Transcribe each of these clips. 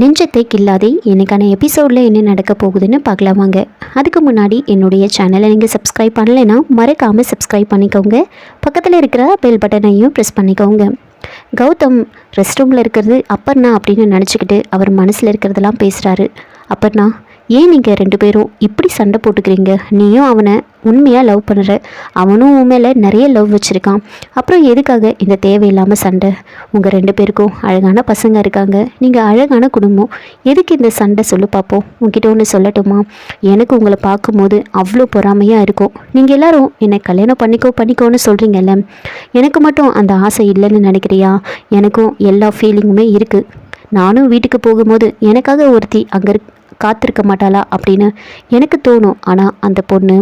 நெஞ்சத்தை கில்லாதே எனக்கான எபிசோடில் என்ன நடக்க போகுதுன்னு பார்க்கலாம் வாங்க அதுக்கு முன்னாடி என்னுடைய சேனலை நீங்கள் சப்ஸ்கிரைப் பண்ணலைன்னா மறக்காமல் சப்ஸ்கிரைப் பண்ணிக்கோங்க. பக்கத்தில் இருக்கிற பெல் பட்டனையும் ப்ரெஸ் பண்ணிக்கோங்க. கௌதம் ரெஸ்ட் ரூமில் இருக்கிறது அப்பர்ணா அப்படின்னு நினச்சிக்கிட்டு அவர் மனசில் இருக்கிறதெல்லாம் பேசுகிறாரு அப்பர்ணா ஏன் நீங்கள் ரெண்டு பேரும் இப்படி சண்டை போட்டுக்கிறீங்க? நீயும் அவனை உண்மையாக லவ் பண்ணுற அவனும் உன் மேலே நிறைய லவ் வச்சுருக்கான். அப்புறம் எதுக்காக இந்த தேவையில்லாமல் சண்டை? உங்கள் ரெண்டு பேருக்கும் அழகான பசங்க இருக்காங்க. நீங்கள் அழகான குடும்பம். எதுக்கு இந்த சண்டை சொல்லு பார்ப்போம் உங்ககிட்ட ஒன்று சொல்லட்டுமா? எனக்கு உங்களை பார்க்கும்போது அவ்வளோ பொறாமையாக இருக்கும். நீங்கள் எல்லோரும் என்னை கல்யாணம் பண்ணிக்கோ பண்ணிக்கோன்னு சொல்கிறீங்கல்ல எனக்கு மட்டும் அந்த ஆசை இல்லைன்னு நினைக்கிறியா? எனக்கும் எல்லா ஃபீலிங்குமே இருக்குது நானும் வீட்டுக்கு போகும்போது எனக்காக ஒருத்தி அங்கே காத்திருக்க மாட்டாளா அப்படின்னு எனக்கு தோணும். ஆனால் அந்த பொண்ணு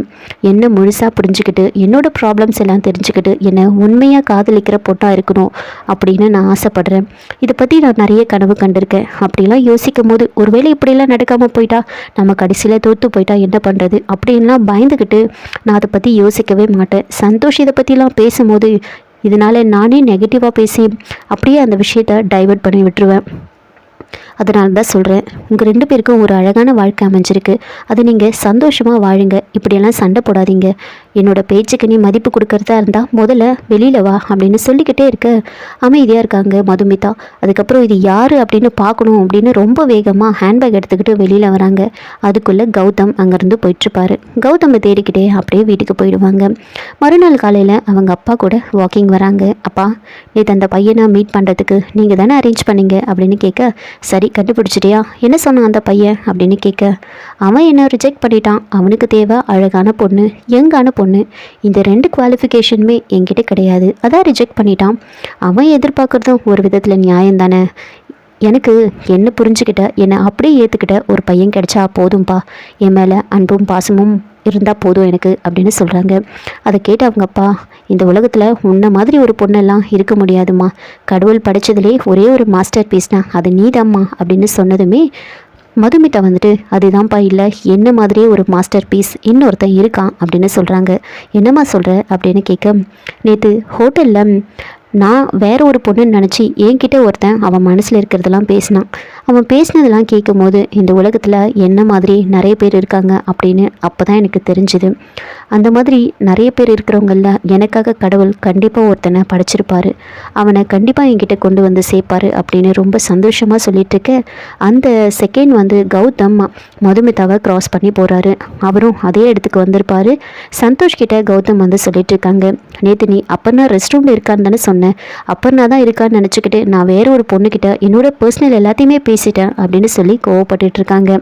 என்ன முழுசாக புரிஞ்சுக்கிட்டு என்னோடய ப்ராப்ளம்ஸ் எல்லாம் தெரிஞ்சுக்கிட்டு என்னை உண்மையாக காதலிக்கிற பொட்டாக இருக்கணும் அப்படின்னு நான் ஆசைப்பட்றேன். இதை பற்றி நான் நிறைய கனவு கண்டிருக்கேன். அப்படிலாம் யோசிக்கும் போது ஒருவேளை இப்படிலாம் நடக்காமல் போயிட்டா நம்ம கடைசியில் தோற்று போயிட்டா என்ன பண்ணுறது அப்படின்லாம் பயந்துக்கிட்டு நான் அதை பற்றி யோசிக்கவே மாட்டேன். சந்தோஷ் இதை பற்றிலாம் பேசும்போது இதனால் நானே நெகட்டிவாக பேசி அப்படியே அந்த விஷயத்தை டைவர்ட் பண்ணி விட்டுருவேன். அதனால தான் சொல்கிறேன் உங்கள் ரெண்டு பேருக்கும் ஒரு அழகான வாழ்க்கை அமைஞ்சிருக்கு. அது நீங்கள் சந்தோஷமாக வாழுங்க. இப்படியெல்லாம் சண்டை போடாதீங்க. என்னோட பேச்சுக்கு நீ மதிப்பு கொடுக்கறதா இருந்தால் முதல்ல வெளியில் வா அப்படின்னு சொல்லிக்கிட்டே இருக்க. அமைதியாக இருக்காங்க மதுமிதா. அதுக்கப்புறம் இது யார் அப்படின்னு பார்க்கணும் அப்படின்னு ரொம்ப வேகமாக ஹேண்ட்பேக் எடுத்துக்கிட்டு வெளியில் வராங்க. அதுக்குள்ளே கௌதம் அங்கேருந்து போயிட்டுருப்பாரு. கௌதமை தேடிக்கிட்டே அப்படியே வீட்டுக்கு போயிடுவாங்க. மறுநாள் காலையில் அவங்க அப்பா கூட வாக்கிங் வராங்க. அப்பா நேற்று அந்த பையனை மீட் பண்ணுறதுக்கு நீங்கள் தானே அரேஞ்ச் பண்ணீங்க? அப்படின்னு கேட்க சரி கண்டுபிடிச்சிட்டியா? என்ன சொன்னான் அந்த பையன்? அப்படின்னு கேட்க அவன் என்ன ரிஜெக்ட் பண்ணிட்டான். அவனுக்கு தேவை அழகான பொண்ணு யங்கான பொண்ணு. இந்த ரெண்டு குவாலிஃபிகேஷனுமே என்கிட்ட கிடையாது. அதான் ரிஜெக்ட் பண்ணிட்டான். அவன் எதிர்பார்க்குறதும் ஒரு விதத்தில் நியாயம் தானே எனக்கு என்ன புரிஞ்சுக்கிட்ட என்னை அப்படியே ஏற்றுக்கிட்ட ஒரு பையன் கிடைச்சா போதும்பா. என் மேலே அன்பும் பாசமும் இருந்தால் போதும் எனக்கு அப்படின்னு சொல்கிறாங்க அதை கேட்டு அவங்க அப்பா இந்த உலகத்தில் உன்ன மாதிரி ஒரு பொண்ணெல்லாம் இருக்க முடியாதும்மா. கடவுள் படைச்சதுலே ஒரே ஒரு மாஸ்டர் பீஸ்னா அது நீதாம்மா அப்படின்னு சொன்னதுமே மதுமிதா வந்துட்டு அதுதான்ப்பா இல்லை என்ன மாதிரியே ஒரு மாஸ்டர் பீஸ் இன்னொருத்தன் இருக்கான் அப்படின்னு சொல்கிறாங்க என்னம்மா சொல்கிற அப்படின்னு கேட்க நேற்று ஹோட்டலில் நான் வேற ஒரு பொண்ணுன்னு நினச்சி என்கிட்ட ஒருத்தன் அவன் மனசில் இருக்கிறதெல்லாம் பேசினான். அவன் பேசினதெல்லாம் கேட்கும்போது இந்த உலகத்தில் என்ன மாதிரி நிறைய பேர் இருக்காங்க அப்படின்னு அப்போ தான் எனக்கு தெரிஞ்சுது. அந்த மாதிரி நிறைய பேர் இருக்கிறவங்களில் எனக்காக கடவுள் கண்டிப்பாக ஒருத்தனை படைச்சிருப்பார். அவனை கண்டிப்பாக என்கிட்ட கொண்டு வந்து சேர்ப்பாரு அப்படின்னு ரொம்ப சந்தோஷமாக சொல்லிட்டு இருக்க அந்த செகண்ட் வந்து கௌதம் மதுமிதாவை கிராஸ் பண்ணி போகிறாரு அவரும் அதே இடத்துக்கு வந்திருப்பார். சந்தோஷ் கிட்ட கௌதம் வந்து சொல்லிட்டு இருக்காங்க நேற்று நீ அப்பர்னா ரெஸ்ட் ரூமில் இருக்கான்னு தானே சொன்னேன் அப்பர்னா தான் இருக்கான்னு நினச்சிக்கிட்டு நான் வேற ஒரு பொண்ணுக்கிட்ட என்னோட பர்சனல் எல்லாத்தையுமே பேசிட்டேன் அப்படின்னு சொல்லி கோவப்பட்டுட்டு இருக்காங்க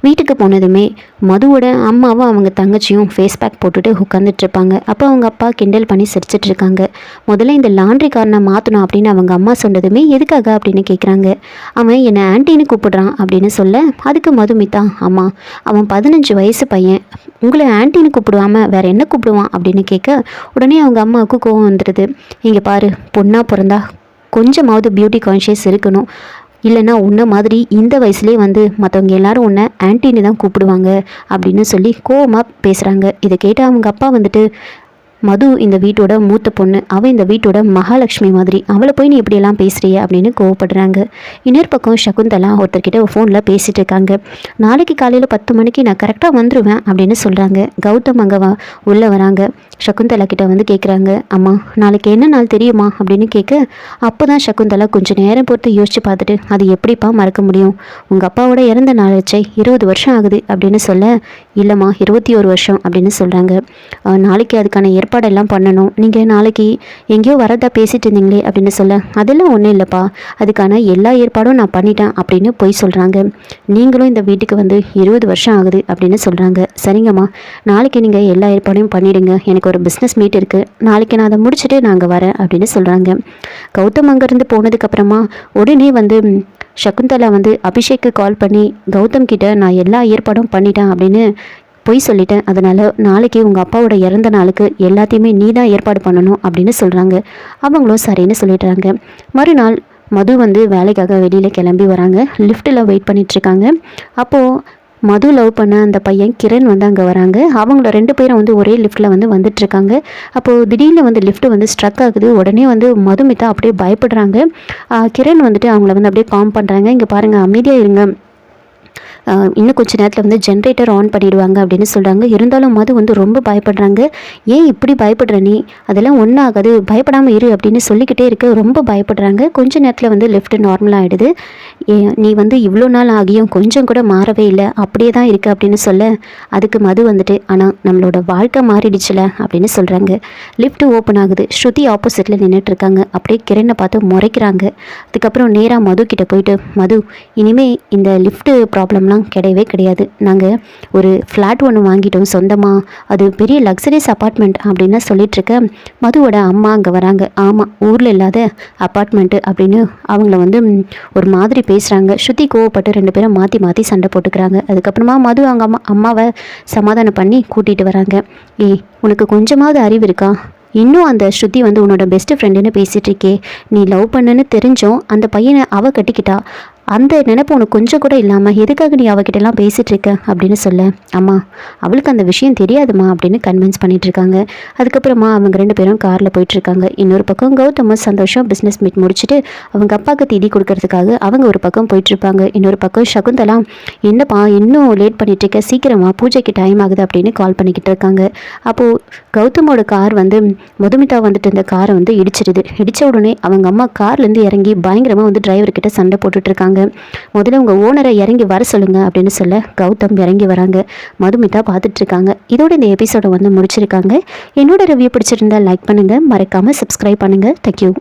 வீட்டுக்கு போனதுமே மதுவோட அம்மாவும் அவங்க தங்கச்சியும் ஃபேஸ் பேக் போட்டுட்டு உட்காந்துட்ருப்பாங்க அப்போ அவங்க அப்பா கிண்டல் பண்ணி சிரிச்சிட்டு இருக்காங்க முதல்ல இந்த லாண்ட்ரி காரனை மாற்றணும் அப்படின்னு அவங்க அம்மா சொன்னதுமே எதுக்காக அப்படின்னு கேட்குறாங்க அவன் என்னை ஆன்டின்னு கூப்பிடுறான் அப்படின்னு சொல்ல அதுக்கு மதுமிதா அம்மா அவன் பதினஞ்சு வயசு பையன். உங்களை ஆன்டின்னு கூப்பிடுவாம வேற என்ன கூப்பிடுவான்? அப்படின்னு கேட்க உடனே அவங்க அம்மாவுக்கு கோவம் வந்துடுது இங்கே பாரு பொண்ணாக பிறந்தா கொஞ்சமாவது பியூட்டி கான்ஷியஸ் இருக்கணும். இல்லைன்னா உன்னை மாதிரி இந்த வயசுலேயே வந்து மற்றவங்க எல்லாரும் உன்னை ஆன்ட்டின்னு தான் கூப்பிடுவாங்க அப்படின்னு சொல்லி கோவமாக பேசுகிறாங்க இதை கேட்டு அவங்க அப்பா வந்துட்டு மது இந்த வீட்டோட மூத்த பொண்ணு அவள் இந்த வீட்டோட மகாலட்சுமி மாதிரி. அவளை போய் நீ இப்படியெல்லாம் பேசுகிறிய அப்படின்னு கோவப்படுறாங்க. இன்னொரு பக்கம் சகுந்தலா ஒருத்தர்கிட்ட ஃபோனில் பேசிகிட்டு இருக்காங்க. நாளைக்கு காலையில் பத்து மணிக்கு நான் கரெக்டாக வந்துடுவேன் அப்படின்னு சொல்கிறாங்க கௌதம் அங்கே வா உள்ளே வராங்க. சகுந்தலா கிட்ட வந்து கேட்குறாங்க அம்மா நாளைக்கு என்ன நாள் தெரியுமா அப்படின்னு கேட்க அப்போ தான் சகுந்தலா கொஞ்சம் நேரம் பொறுத்து யோசிச்சு பார்த்துட்டு அது எப்படிப்பா மறக்க முடியும்? உங்கள் அப்பாவோட இறந்த நாளாச்சே இருபது வருஷம் ஆகுது அப்படின்னு சொல்ல இல்லைம்மா இருபத்தி ஒரு வருஷம் அப்படின்னு சொல்கிறாங்க நாளைக்கு அதுக்கான ஏற்பாடெல்லாம் பண்ணணும். நீங்கள் நாளைக்கு எங்கேயோ வரதா பேசிட்டு இருந்தீங்களே அப்படின்னு சொல்ல அதெல்லாம் ஒன்றும் இல்லைப்பா. அதுக்கான எல்லா ஏற்பாடும் நான் பண்ணிட்டேன் அப்படின்னு போய் சொல்கிறாங்க நீங்களும் இந்த வீட்டுக்கு வந்து இருபது வருஷம் ஆகுது அப்படின்னு சொல்கிறாங்க சரிங்கம்மா. நாளைக்கு நீங்கள் எல்லா ஏற்பாடையும் பண்ணிடுங்க. எனக்கு ஒரு பிஸ்னஸ் மீட் இருக்குது நாளைக்கு நான் அதை முடிச்சுட்டு நாங்கள் வரேன் அப்படின்னு சொல்கிறாங்க கௌதம் அங்கேருந்து போனதுக்கப்புறமா உடனே வந்து சகுந்தலா வந்து அபிஷேக்கு கால் பண்ணி கௌதம் கிட்ட நான் எல்லா ஏற்பாடும் பண்ணிட்டேன் அப்படின்னு பொய் சொல்லிட்டேன். அதனால் நாளைக்கு உங்கள் அப்பாவோட இறந்த நாளுக்கு எல்லாத்தையுமே நீ தான் ஏற்பாடு பண்ணணும் அப்படின்னு சொல்கிறாங்க அவங்களும் சரின்னு சொல்லிடுறாங்க. மறுநாள் மது வந்து வேலைக்காக வெளியில் கிளம்பி வராங்க. லிஃப்ட்டில் வெயிட் பண்ணிகிட்ருக்காங்க அப்போது மது லவ் பண்ண அந்த பையன் கிரண் வந்து அங்கே வராங்க. அவங்கள ரெண்டு பேரும் வந்து ஒரே லிஃப்ட்டில் வந்து வந்துட்டுருக்காங்க அப்போது திடீர்னு வந்து லிஃப்ட்டு வந்து ஸ்ட்ரக் ஆகுது. உடனே வந்து மதுமிதா அப்படியே பயப்படுறாங்க. கிரண் வந்துட்டு அவங்கள வந்து அப்படியே காம் பண்ணுறாங்க இங்கே பாருங்கள் அமைதியாக இருங்க. இன்னும் கொஞ்ச நேரத்தில் வந்து ஜென்ரேட்டர் ஆன் பண்ணிடுவாங்க அப்படின்னு சொல்கிறாங்க இருந்தாலும் மது வந்து ரொம்ப பயப்படுறாங்க. ஏன் இப்படி பயப்படுற நீ? அதெல்லாம் ஒன்றும் ஆகாது. பயப்படாமல் இரு அப்படின்னு சொல்லிக்கிட்டே இருக்க ரொம்ப பயப்படுறாங்க. கொஞ்ச நேரத்தில் வந்து லெஃப்ட் நார்மல் ஆகிடுது நீ வந்து இவ்வளோ நாள் ஆகியும் கொஞ்சம் கூட மாறவே இல்லை அப்படியே தான் இருக்குது அப்படின்னு சொல்ல அதுக்கு மது வந்துட்டு ஆனால் நம்மளோட வாழ்க்கை மாறிடுச்சுல அப்படின்னு சொல்கிறாங்க லிஃப்ட் ஓப்பன் ஆகுது. ஸ்ருதி ஆப்போசிட்டில் நின்றுட்டு இருக்காங்க அப்படியே கிரண்ணை பார்த்து முறைக்கிறாங்க. அதுக்கப்புறம் நேராக மது கிட்டே போயிட்டு மது இனிமேல் இந்த லிஃப்ட்டு ப்ராப்ளம்லாம் கிடையவே கிடையாது. நாங்கள் ஒரு ஃப்ளாட் ஒன்று வாங்கிட்டோம் சொந்தமாக அது பெரிய லக்ஸரியஸ் அப்பார்ட்மெண்ட் அப்படின்னு சொல்லிட்டுருக்க மதுவோட அம்மா அங்கே வராங்க. ஆமாம் ஊரில் இல்லாத அப்பார்ட்மெண்ட்டு அப்படின்னு அவங்கள வந்து ஒரு மாதிரி பேசுகிறாங்க ஸ்ருதி கோவப்பட்டு ரெண்டு பேரும் மாற்றி மாற்றி சண்டை போட்டுக்கிறாங்க. அதுக்கப்புறமா மது அவங்க அம்மா அம்மாவை சமாதானம் பண்ணி கூட்டிகிட்டு வராங்க. ஏய் உனக்கு கொஞ்சமாவது அறிவு இருக்கா? இன்னும் அந்த ஸ்ருதி வந்து உன்னோட பெஸ்ட் ஃப்ரெண்டுன்னு பேசிகிட்டு இருக்கே. நீ லவ் பண்ணுன்னு தெரிஞ்சோம் அந்த பையனை அவ கட்டிக்கிட்டா. அந்த நினைப்பு உனக்கு கொஞ்சம் கூட இல்லாமல் எதுக்காக நீ அவகிட்டலாம் பேசிகிட்டு இருக்க அப்படின்னு சொல்ல? அம்மா அவளுக்கு அந்த விஷயம் தெரியாதுமா அப்படின்னு கன்வின்ஸ் பண்ணிகிட்ருக்காங்க இருக்காங்க அதுக்கப்புறமா அவங்க ரெண்டு பேரும் காரில் போயிட்டுருக்காங்க. இன்னொரு பக்கம் கௌதமும் சந்தோஷம் பிஸ்னஸ் மீட் முடிச்சுட்டு அவங்க அப்பாவுக்கு திதி கொடுக்கறதுக்காக அவங்க ஒரு பக்கம் போயிட்டுருப்பாங்க. இன்னொரு பக்கம் சகுந்தலா என்னப்பா இன்னும் லேட் பண்ணிகிட்ருக்க சீக்கிரமாக சீக்கிரமா பூஜைக்கு டைம் ஆகுது அப்படின்னு கால் பண்ணிக்கிட்டு இருக்காங்க. அப்போது கௌதமோட கார் வந்து மதுமிதா வந்துட்டு இந்த காரை வந்து இடிச்சிடுது. இடித்த உடனே அவங்க அம்மா கார்லேருந்து இறங்கி பயங்கரமாக வந்து டிரைவர்கிட்ட சண்டை போட்டுட்ருக்காங்க இருக்காங்க முதல்ல உங்கள் ஓனரை இறங்கி வர சொல்லுங்க அப்படின்னு சொல்ல கௌதம் இறங்கி வராங்க. மதுமிதா பார்த்துட்டு இருக்காங்க இதோட இந்த எபிசோடை வந்து முடிச்சிருக்காங்க. என்னோட ரிவ்யூ பிடிச்சிருந்தா லைக் பண்ணுங்கள் மறக்காமல் சப்ஸ்கிரைப் பண்ணுங்கள் தேங்க்யூ